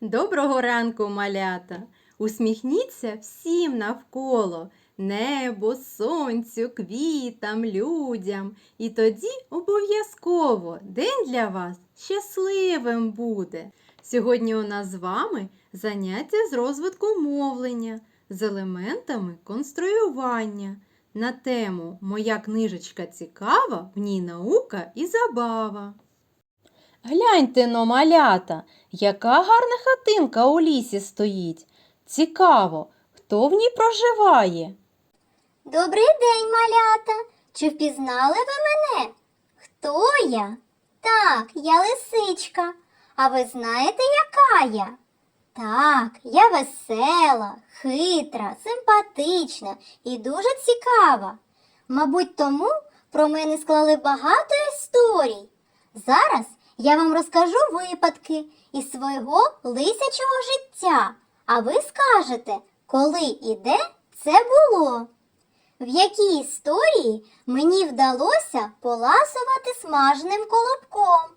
Доброго ранку, малята! Усміхніться всім навколо, небу, сонцю, квітам, людям. І тоді обов'язково день для вас щасливим буде. Сьогодні у нас з вами заняття з розвитку мовлення з елементами конструювання. На тему Моя книжечка цікава, в ній наука і забава. Гляньте но, малята, яка гарна хатинка у лісі стоїть. Цікаво, хто в ній проживає? Добрий день, малята. Чи впізнали ви мене? Хто я? Так, я лисичка. А ви знаєте, яка я? Так, я весела, хитра, симпатична і дуже цікава. Мабуть, тому про мене склали багато історій. Зараз я вам розкажу випадки із свого лисячого життя, а ви скажете, коли і де це було. В якій історії мені вдалося поласувати смаженим колобком?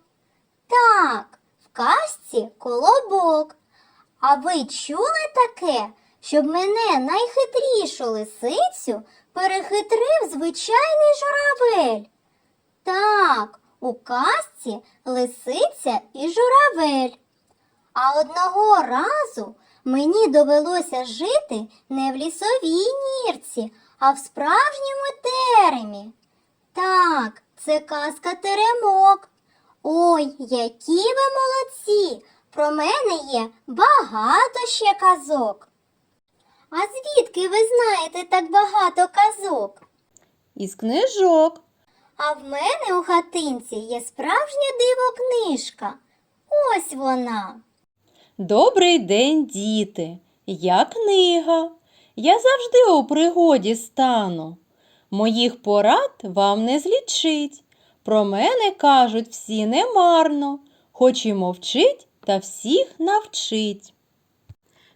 Так, в казці колобок. А ви чули таке, щоб мене найхитрішу лисицю перехитрив звичайний журавель? Так, у казці лисиця і журавель. А одного разу мені довелося жити не в лісовій нірці, а в справжньому теремі. Так, це казка теремок. Ой, які ви молодці! Про мене є багато ще казок. А звідки ви знаєте так багато казок? Із книжок. А в мене у хатинці є справжня диво книжка. Ось вона. Добрий день, діти! Я книга. Я завжди у пригоді стану. Моїх порад вам не злічить. Про мене кажуть всі немарно, хоч і мовчить та всіх навчить.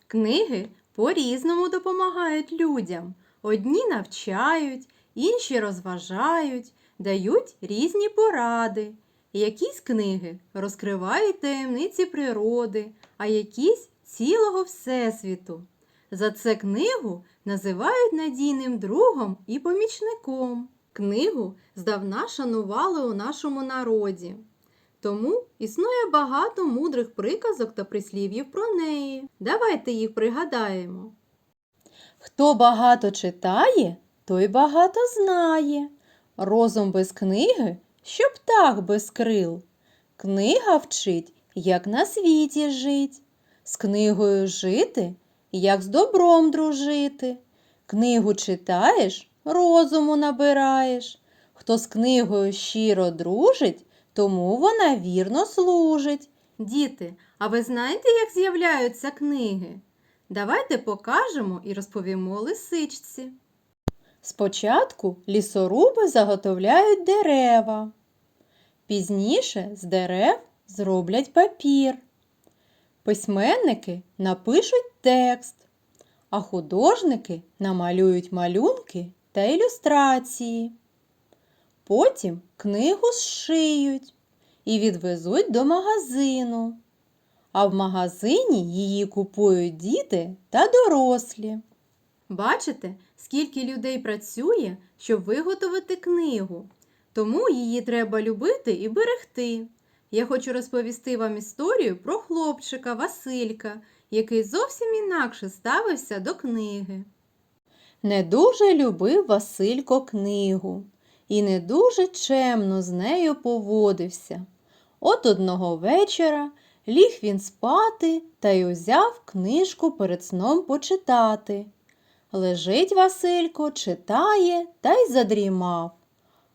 Книги по-різному допомагають людям. Одні навчають, інші розважають, дають різні поради. Якісь книги розкривають таємниці природи, а якісь цілого Всесвіту. За це книгу називають надійним другом і помічником. Книгу здавна шанували у нашому народі. Тому існує багато мудрих приказок та прислів'їв про неї. Давайте їх пригадаємо. Хто багато читає, той багато знає. Розум без книги, що птах без крил. Книга вчить, як на світі жить. З книгою жити, як з добром дружити. Книгу читаєш, розуму набираєш. Хто з книгою щиро дружить, тому вона вірно служить. Діти, а ви знаєте, як з'являються книги? Давайте покажемо і розповімо лисичці. Спочатку лісоруби заготовляють дерева. Пізніше з дерев зроблять папір. Письменники напишуть текст, а художники намалюють малюнки та ілюстрації. Потім книгу зшиють і відвезуть до магазину. А в магазині її купують діти та дорослі. Бачите, скільки людей працює, щоб виготовити книгу. Тому її треба любити і берегти. Я хочу розповісти вам історію про хлопчика Василька, який зовсім інакше ставився до книги. Не дуже любив Василько книгу і не дуже чемно з нею поводився. От одного вечора ліг він спати та й узяв книжку перед сном почитати. Лежить Василько, читає та й задрімав.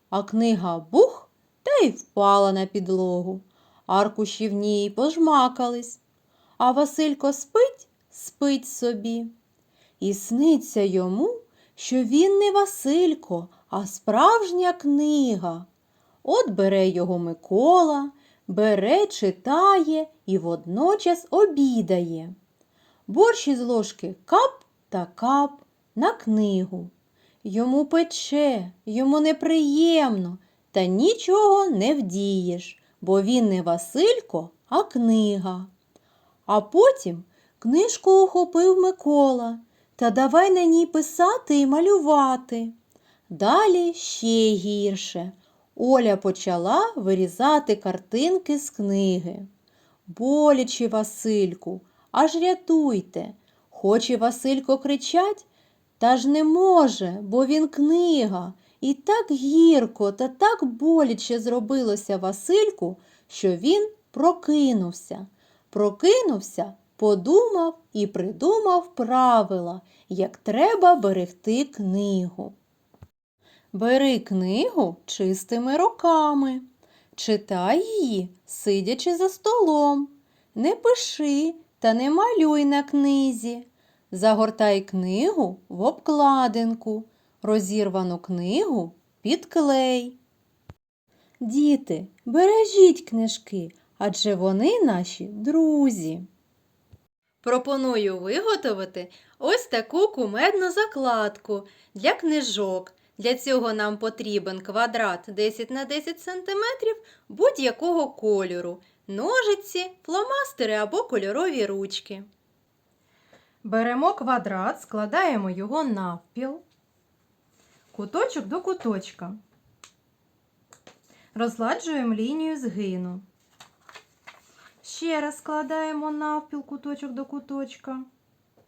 А книга бух та й впала на підлогу. Аркуші в ній пожмакались. А Василько спить, спить собі. І сниться йому, що він не Василько, а справжня книга. От бере його Микола, бере, читає і водночас обідає. Борщ із ложки кап та кап на книгу. Йому пече, йому неприємно, та нічого не вдієш, бо він не Василько, а книга. А потім книжку ухопив Микола та давай на ній писати і малювати. Далі ще гірше. Оля почала вирізати картинки з книги. Боляче, Васильку, аж рятуйте. Хоче Василько кричать, та ж не може, бо він книга. І так гірко та так боляче зробилося Васильку, що він прокинувся. Прокинувся, подумав і придумав правила, як треба берегти книгу. Бери книгу чистими руками, читай її, сидячи за столом. Не пиши та не малюй на книзі. Загортай книгу в обкладинку, розірвану книгу під клей. Діти, бережіть книжки, адже вони наші друзі. Пропоную виготовити ось таку кумедну закладку для книжок. Для цього нам потрібен квадрат 10 на 10 см будь-якого кольору, ножиці, фломастери або кольорові ручки. Беремо квадрат, складаємо його навпіл, куточок до куточка. Розгладжуємо лінію згину. Ще раз складаємо навпіл куточок до куточка.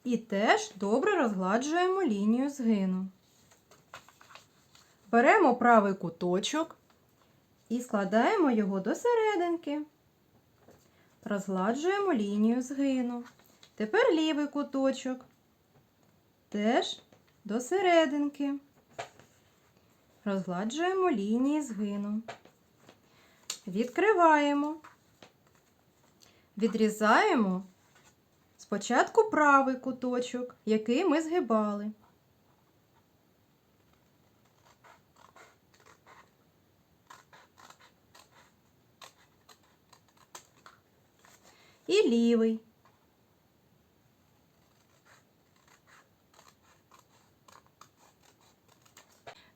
І теж добре розгладжуємо лінію згину. Беремо правий куточок і складаємо його до серединки. Розгладжуємо лінію згину. Тепер лівий куточок. Теж до серединки. Розгладжуємо лінії згину. Відкриваємо. Відрізаємо спочатку правий куточок, який ми згибали. І лівий.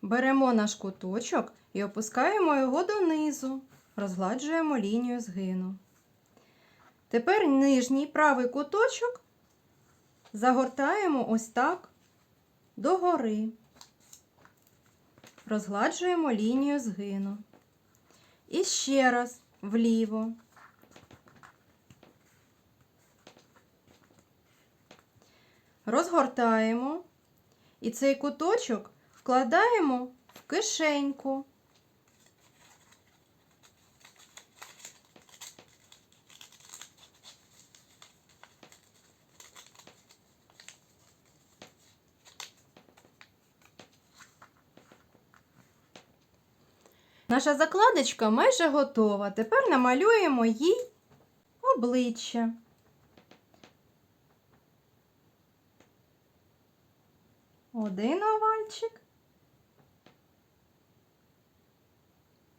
Беремо наш куточок і опускаємо його донизу, розгладжуємо лінію згину. Тепер нижній правий куточок загортаємо ось так догори. Розгладжуємо лінію згину. І ще раз вліво. Розгортаємо і цей куточок вкладаємо в кишеньку. Наша закладочка майже готова. Тепер намалюємо їй обличчя.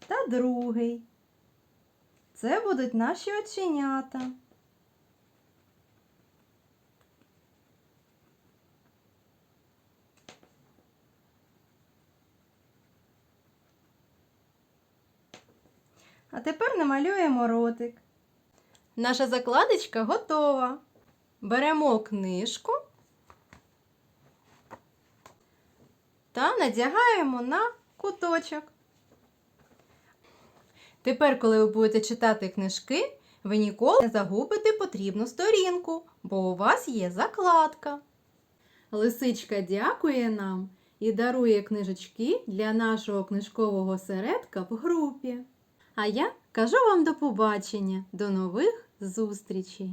Та другий. Це будуть наші оченята. А тепер намалюємо ротик. Наша закладочка готова. Беремо книжку та надягаємо на куточок. Тепер, коли ви будете читати книжки, ви ніколи не загубите потрібну сторінку, бо у вас є закладка. Лисичка дякує нам і дарує книжечки для нашого книжкового середка в групі. А я кажу вам до побачення, до нових зустрічей!